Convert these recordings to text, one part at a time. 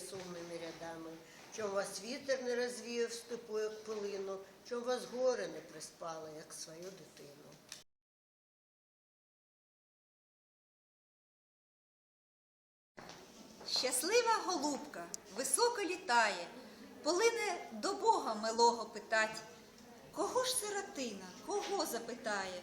сумними рядами, чом вас вітер не розвіяв степу, як пилину, чом вас горе не приспало, як свою дитину. Щаслива голубка високо літає, полине до Бога милого питать. Кого ж сиротина, кого запитає?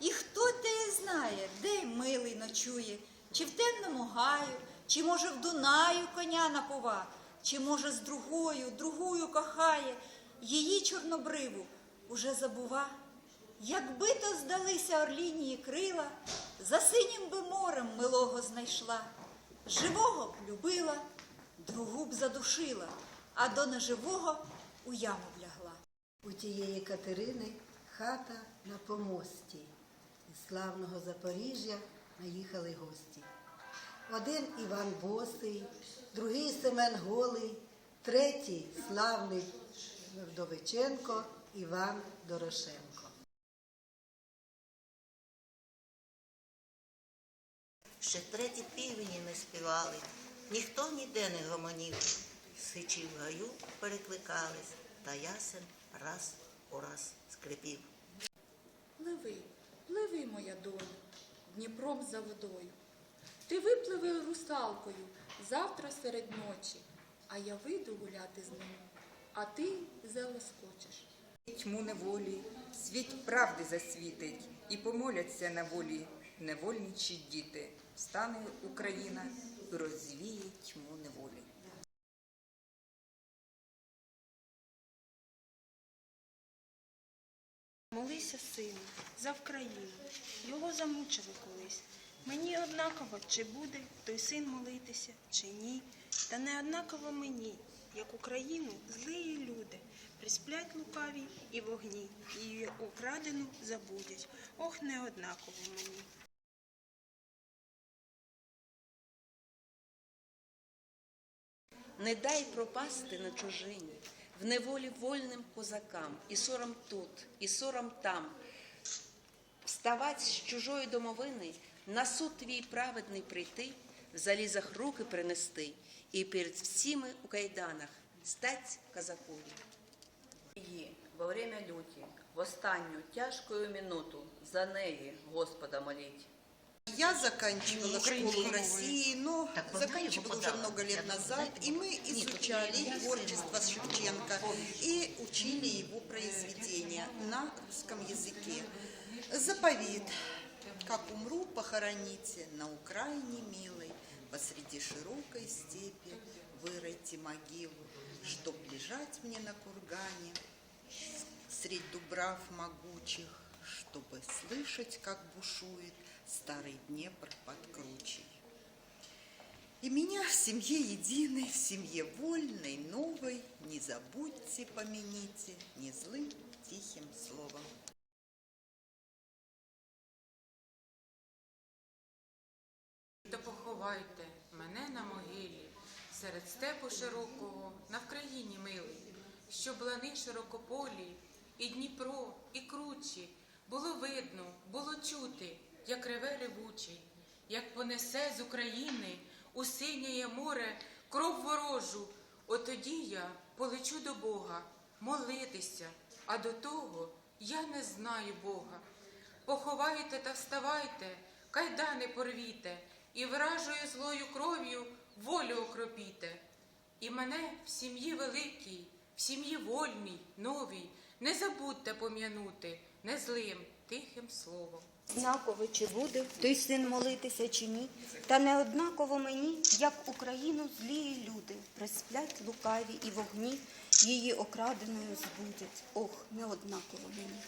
І хто те знає, де милий ночує, чи в темному гаю, чи може в Дунаю коня напова, чи може з другою, другою кохає, її чорнобриву уже забува. Якби то здалися орлінії крила, за синім би морем милого знайшла. Живого б любила, другу б задушила, а до неживого у яму б. У тієї Катерини хата на помості. Із славного Запоріжжя наїхали гості. Один Іван Босий, другий Семен Голий, третій славний Вдовиченко Іван Дорошенко. Ще треті півні не співали, ніхто ніде не гомонів. Сичі в гаю перекликались, та ясен раз у раз скрипів. Пливи, пливи, моя доню, Дніпром за водою. Ти випливи русалкою завтра серед ночі, а я вийду гуляти з ним, а ти залоскочиш. Тьму неволі, світ правди засвітить, і помоляться на волі невольничі діти. Встане Україна і розвіє тьму неволі. Молися, сину, за Вкраїну, його замучили колись. Мені однаково, чи буде той син молитися, чи ні. Та не однаково мені, як Україну злії люди, присплять лукаві і вогні, і украдену забудять. Ох, не однаково мені. Не дай пропасти на чужині, в неволі вольним козакам, і сором тут, і сором там. Вставать з чужої домовини, на суд твій праведний прийти, в залізах руки принести, і перед всіми у кайданах стать казакові. Її во время люті, в останню тяжкую минуту за неї Господа моліть. Я заканчивала школу в России, но Так, вот я заканчивала его уже подала. много Я лет думаю, назад, знаете, и мы нет, изучали я творчество Шевченко и учили его произведения на русском языке. Заповед. Как умру, похороните на Украине милой, посреди широкой степи выройте могилу, чтоб лежать мне на кургане, средь дубрав могучих, чтобы слышать, как бушует старый Днепр под кручей. И меня в семье единой, в семье вольной, новой, не забудьте, помяните, не злым, тихим словом. Поховайте мене на могилі, серед степу широкого, на Вкраїні милий, щоб лани широкополі, і Дніпро, і кручі, було видно, було чути, як реве ревучий, як понесе з України у синє море кров ворожу. Отоді я полечу до Бога молитися, а до того я не знаю Бога. Поховайте та вставайте, кайдани порвіте, і вражою злою кров'ю волю окропіте. І мене в сім'ї великій, в сім'ї вольній, новій, не забудьте пом'янути не злим, тихим словом. Однаково, чи буде той син молитися, чи ні, та не однаково мені, як Україну злії люди, присплять лукаві і вогні, її окраденою збудять. Ох, не однаково мені.